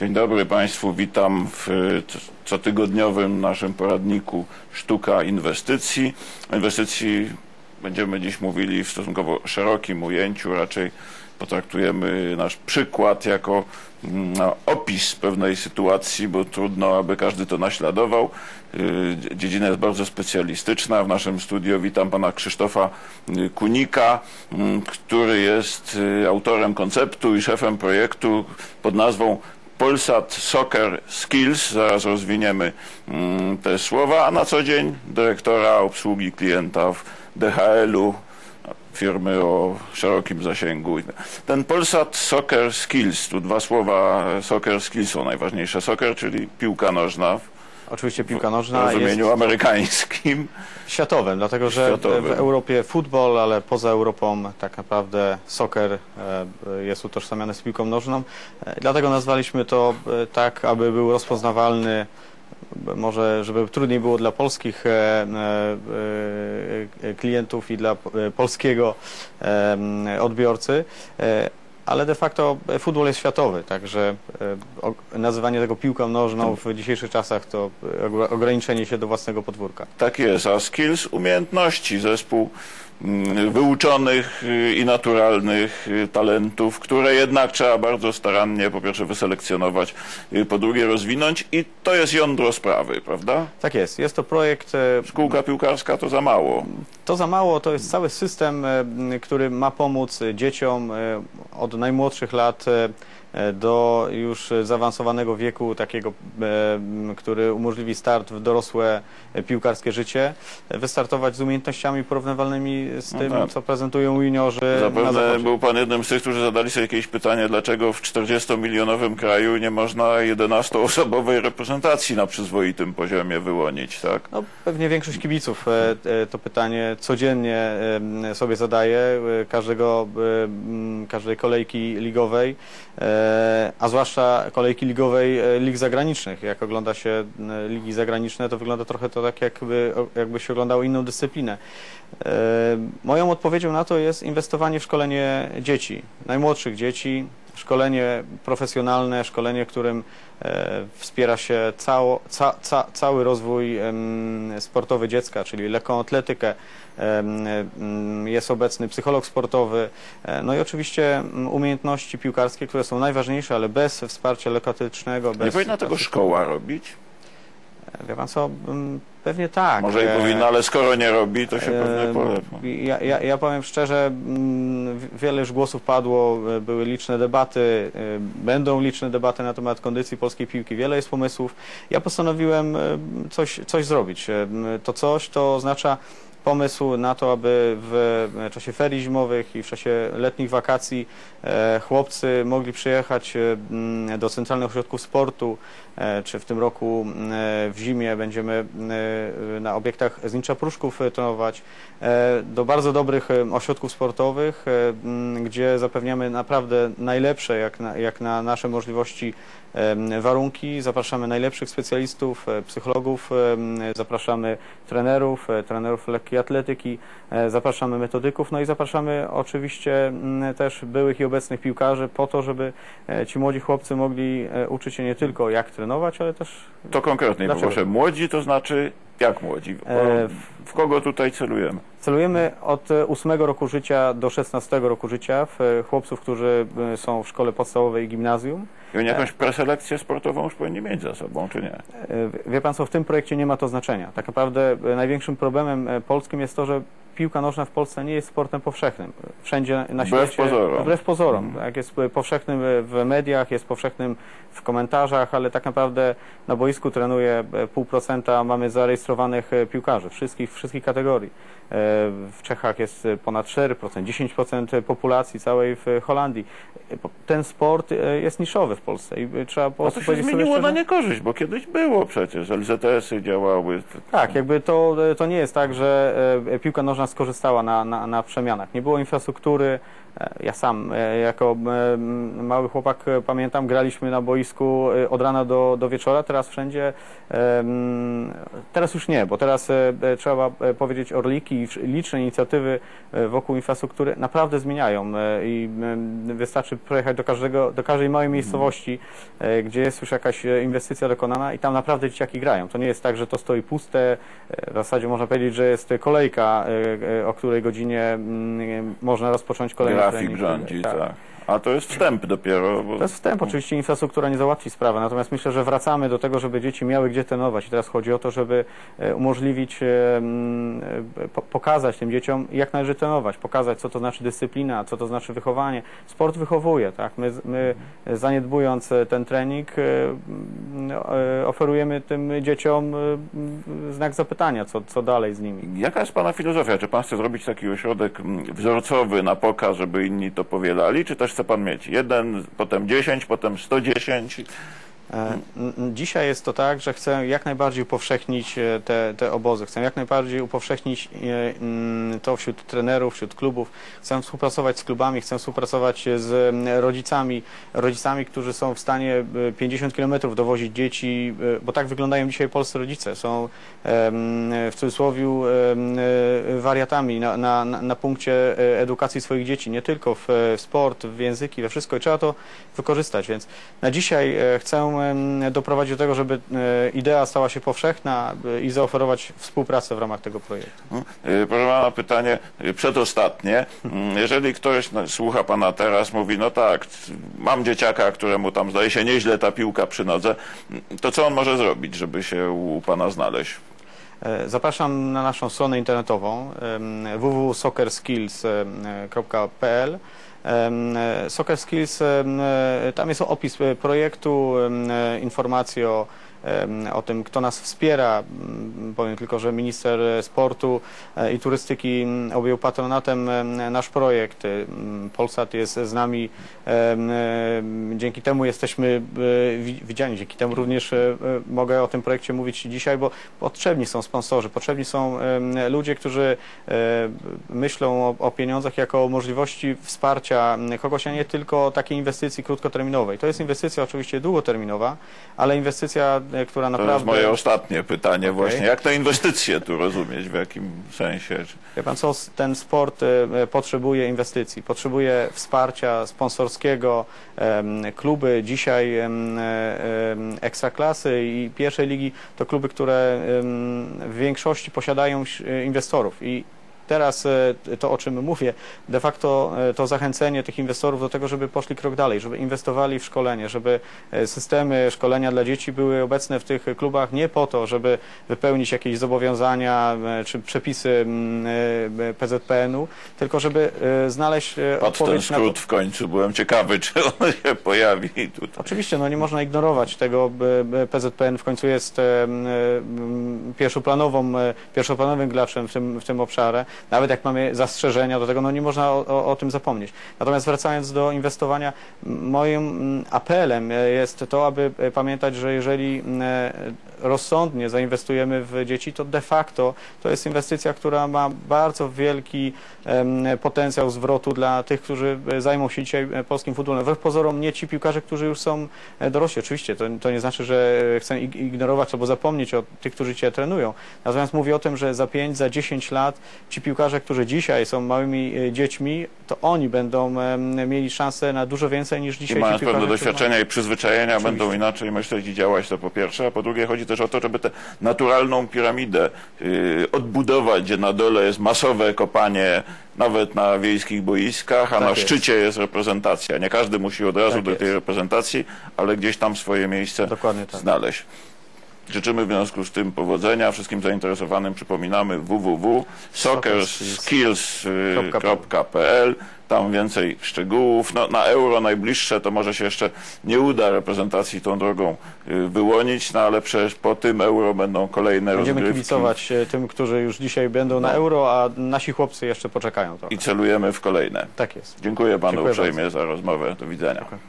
Dzień dobry Państwu, witam w cotygodniowym naszym poradniku Sztuka Inwestycji. O inwestycji będziemy dziś mówili w stosunkowo szerokim ujęciu, raczej potraktujemy nasz przykład jako mm, no, opis pewnej sytuacji, bo trudno, aby każdy to naśladował. Y, dziedzina jest bardzo specjalistyczna. W naszym studiu witam pana Krzysztofa y, Kunika, mm, który jest y, autorem konceptu i szefem projektu pod nazwą Polsat Soccer Skills, zaraz rozwiniemy mm, te słowa, a na co dzień dyrektora obsługi klienta w DHL-u, firmy o szerokim zasięgu. Ten Polsat Soccer Skills, tu dwa słowa Soccer Skills są najważniejsze. Soccer, czyli piłka nożna. Oczywiście piłka nożna w rozumieniu jest amerykańskim. światowym, dlatego że Światowym. w Europie futbol, ale poza Europą tak naprawdę soccer e, jest utożsamiany z piłką nożną. E, Dlatego nazwaliśmy to e, tak, aby był rozpoznawalny może, żeby trudniej było dla polskich klientów i dla polskiego odbiorcy. Ale de facto e, futbol jest światowy, także e, nazywanie tego piłką nożną w dzisiejszych czasach to e, ograniczenie się do własnego podwórka. Tak jest, a skills umiejętności, zespół wyuczonych y, i naturalnych y, talentów, które jednak trzeba bardzo starannie po pierwsze wyselekcjonować, y, po drugie rozwinąć i to jest jądro sprawy, prawda? Tak jest. Jest to projekt. e, Szkółka piłkarska to za mało. To za mało, to jest cały system, e, który ma pomóc e, dzieciom od najmłodszych lat do już e, zaawansowanego wieku, takiego, e, który umożliwi start w dorosłe e, piłkarskie życie, e, wystartować z umiejętnościami porównywalnymi z No tym, tak. co prezentują juniorzy Zapewne był pan jednym z tych, którzy zadali sobie jakieś pytanie, dlaczego w 40-milionowym kraju nie można 11-osobowej reprezentacji na przyzwoitym poziomie wyłonić, tak? No, pewnie większość kibiców e, e, to pytanie codziennie e, sobie zadaje, e, każdego, e, każdej kolejki ligowej, e, a zwłaszcza kolejki ligowej e, lig zagranicznych. Jak ogląda się e, ligi zagraniczne, to wygląda trochę to tak, jakby, jakby się oglądało inną dyscyplinę. E, Moją odpowiedzią na to jest inwestowanie w szkolenie dzieci, najmłodszych dzieci, szkolenie profesjonalne, szkolenie, którym e, wspiera się cało, ca, ca, cały rozwój sportowy dziecka, czyli lekką atletykę. Jest obecny psycholog sportowy, e, no i oczywiście umiejętności piłkarskie, które są najważniejsze, ale bez wsparcia lekkoatletycznego, bez... Nie powinna tego szkoła robić? Wie pan co, m, pewnie tak. Może i E, powinna, ale skoro nie robi, to się pewnie Em, polepa. Ja, ja, ja powiem szczerze, mm, wiele już głosów padło, e, były liczne debaty, e, będą liczne debaty na temat kondycji polskiej piłki, wiele jest pomysłów. Ja postanowiłem e, coś, coś zrobić. E, To coś to oznacza pomysł na to, aby w czasie ferii zimowych i w czasie letnich wakacji e, chłopcy mogli przyjechać e, do Centralnych Ośrodków Sportu, e, czy w tym roku e, w zimie będziemy e, na obiektach Znicza Pruszków e, trenować, e, do bardzo dobrych e, ośrodków sportowych, e, gdzie zapewniamy naprawdę najlepsze, jak na, jak na nasze możliwości, warunki. Zapraszamy najlepszych specjalistów, e, psychologów, zapraszamy trenerów, e, trenerów lekkiej atletyki, e, zapraszamy metodyków, no i zapraszamy oczywiście mm, też byłych i obecnych piłkarzy po to, żeby e, ci młodzi chłopcy mogli e, uczyć się nie tylko jak trenować, ale też To konkretnie Dlaczego? poproszę. Młodzi to znaczy jak młodzi? W, E, w kogo tutaj celujemy? Celujemy od e, 8 roku życia do 16 roku życia w e, chłopców, którzy e, są w szkole podstawowej i gimnazjum. I oni jakąś preselekcję sportową już powinni mieć za sobą, czy nie? Wie pan co, w tym projekcie nie ma to znaczenia. Tak naprawdę największym problemem polskim jest to, że piłka nożna w Polsce nie jest sportem powszechnym. Wszędzie na Wbrew świecie. pozorom. Wbrew pozorom. Tak, jest powszechnym w mediach, jest powszechnym w komentarzach, ale tak naprawdę na boisku trenuje e, pół procenta mamy zarejestrowanych e, piłkarzy wszystkich, wszystkich kategorii. E, W Czechach jest ponad 4%, 10% populacji całej w Holandii. Ten sport jest niszowy w Polsce i trzeba po A prostu to się zmieniło szczerze- na niekorzyść, bo kiedyś było przecież, LZS-y działały. tak, jakby to, to nie jest tak, że piłka nożna skorzystała na, na, na przemianach. Nie było infrastruktury, Ja sam e, jako e, mały chłopak e, pamiętam, graliśmy na boisku e, od rana do, do wieczora, teraz wszędzie, e, teraz już nie, bo teraz e, e, trzeba e, powiedzieć Orliki i liczne inicjatywy e, wokół infrastruktury naprawdę zmieniają e, i wystarczy pojechać do każdego, do każdej małej miejscowości, e, gdzie jest już jakaś e, inwestycja dokonana i tam naprawdę dzieciaki grają. To nie jest tak, że to stoi puste, e, w zasadzie można powiedzieć, że jest kolejka, e, e, o której godzinie można rozpocząć kolejny Grafik trening. rządzi, tak. A to jest wstęp dopiero. Bo... To jest wstęp, oczywiście infrastruktura nie załatwi sprawy, natomiast myślę, że wracamy do tego, żeby dzieci miały gdzie trenować i teraz chodzi o to, żeby e, umożliwić, e, e, po- pokazać tym dzieciom, jak należy trenować, pokazać, co to znaczy dyscyplina, co to znaczy wychowanie. Sport wychowuje, tak? My, my zaniedbując ten trening, oferujemy tym dzieciom znak zapytania, co, co dalej z nimi. Jaka jest Pana filozofia? Czy Pan chce zrobić taki ośrodek wzorcowy na pokaz, żeby inni to powielali, czy też chce Pan mieć jeden, potem 10, potem 110? E, Dzisiaj jest to tak, że chcę jak najbardziej upowszechnić e, te, te obozy, chcę jak najbardziej upowszechnić e, to wśród trenerów, wśród klubów. Chcę współpracować z klubami, chcę współpracować z rodzicami, rodzicami, którzy są w stanie e, 50 km dowozić dzieci, bo tak wyglądają dzisiaj polscy rodzice. Są w cudzysłowie wariatami na, na, na punkcie edukacji swoich dzieci, nie tylko w, sport, w języki, we wszystko. I trzeba to wykorzystać, więc na dzisiaj chcę doprowadzić do tego, żeby e, idea stała się powszechna e, i zaoferować współpracę w ramach tego projektu. Y, Proszę Pana, pytanie przedostatnie. Mm, Jeżeli ktoś no, słucha Pana teraz, mówi, no tak, mam dzieciaka, któremu tam zdaje się nieźle ta piłka przy nodze, mm, to co on może zrobić, żeby się u Pana znaleźć? E, Zapraszam na naszą stronę internetową www.soccerskills.pl e, Soccer Skills, e, tam jest opis e, projektu, e, informacje o, o tym, kto nas wspiera. Mm, Powiem tylko, że minister sportu e, i turystyki mm, objął patronatem em, nasz projekt. Mm, Polsat jest z nami, dzięki temu jesteśmy e, wi- widziani, dzięki temu również e, mogę o tym projekcie mówić dzisiaj, bo potrzebni są sponsorzy, potrzebni są ludzie, którzy myślą o, pieniądzach jako o możliwości wsparcia kogoś, a nie tylko takiej inwestycji krótkoterminowej. To jest inwestycja oczywiście długoterminowa, ale inwestycja, e, która To naprawdę... jest moje ostatnie pytanie Okej. właśnie. Jak te inwestycje tu rozumieć, w jakim sensie? Wie pan co, ten sport e, potrzebuje inwestycji, potrzebuje wsparcia sponsorskiego. Kluby dzisiaj e, ekstraklasy i pierwszej ligi to kluby, które w większości posiadają e, inwestorów i teraz e, to, o czym mówię, de facto e, to zachęcenie tych inwestorów do tego, żeby poszli krok dalej, żeby inwestowali w szkolenie, żeby e, systemy szkolenia dla dzieci były obecne w tych klubach nie po to, żeby wypełnić jakieś zobowiązania czy przepisy mm, PZPN-u, tylko żeby znaleźć e, Padł ten odpowiedź na skrót w końcu. Byłem ciekawy, czy on się pojawi tutaj. Oczywiście, no nie można ignorować tego. PZPN w końcu jest pierwszoplanową, pierwszoplanowym graczem w tym, w tym obszarze. Nawet jak mamy zastrzeżenia do tego, no nie można o, o, o tym zapomnieć. Natomiast wracając do inwestowania, moim apelem e, jest to, aby e, pamiętać, że jeżeli e, rozsądnie zainwestujemy w dzieci, to de facto to jest inwestycja, która ma bardzo wielki potencjał zwrotu dla tych, którzy zajmą się dzisiaj polskim futbolem. Wbrew pozorom nie ci piłkarze, którzy już są dorośli. Oczywiście to, to nie znaczy, że chcę ig- ignorować albo zapomnieć o tych, którzy cię trenują. Natomiast mówię o tym, że za 5, za 10 lat ci piłkarze, którzy dzisiaj są małymi e, dziećmi, to oni będą mieli szansę na dużo więcej niż I dzisiaj ci mając piłkarze, pewne doświadczenia i przyzwyczajenia Oczywiście. będą inaczej myśleć i działać, to po pierwsze, a po drugie chodzi też o to, żeby tę naturalną piramidę y, odbudować, gdzie na dole jest masowe kopanie nawet na wiejskich boiskach, a Tak na jest. szczycie jest reprezentacja. Nie każdy musi od razu Tak do tej jest. reprezentacji, ale gdzieś tam swoje miejsce tak. znaleźć. Życzymy w związku z tym powodzenia. Wszystkim zainteresowanym przypominamy www.soccerskills.pl Tam więcej szczegółów. No, na euro najbliższe to może się jeszcze nie uda reprezentacji tą drogą y, wyłonić, no ale przecież po tym euro będą kolejne Będziemy rozgrywki kibicować e, tym, którzy już dzisiaj będą na No. euro, a nasi chłopcy jeszcze poczekają trochę. i celujemy w kolejne. Tak jest. Dziękuję panu Dziękuję uprzejmie za rozmowę. Do widzenia. Dziękuję.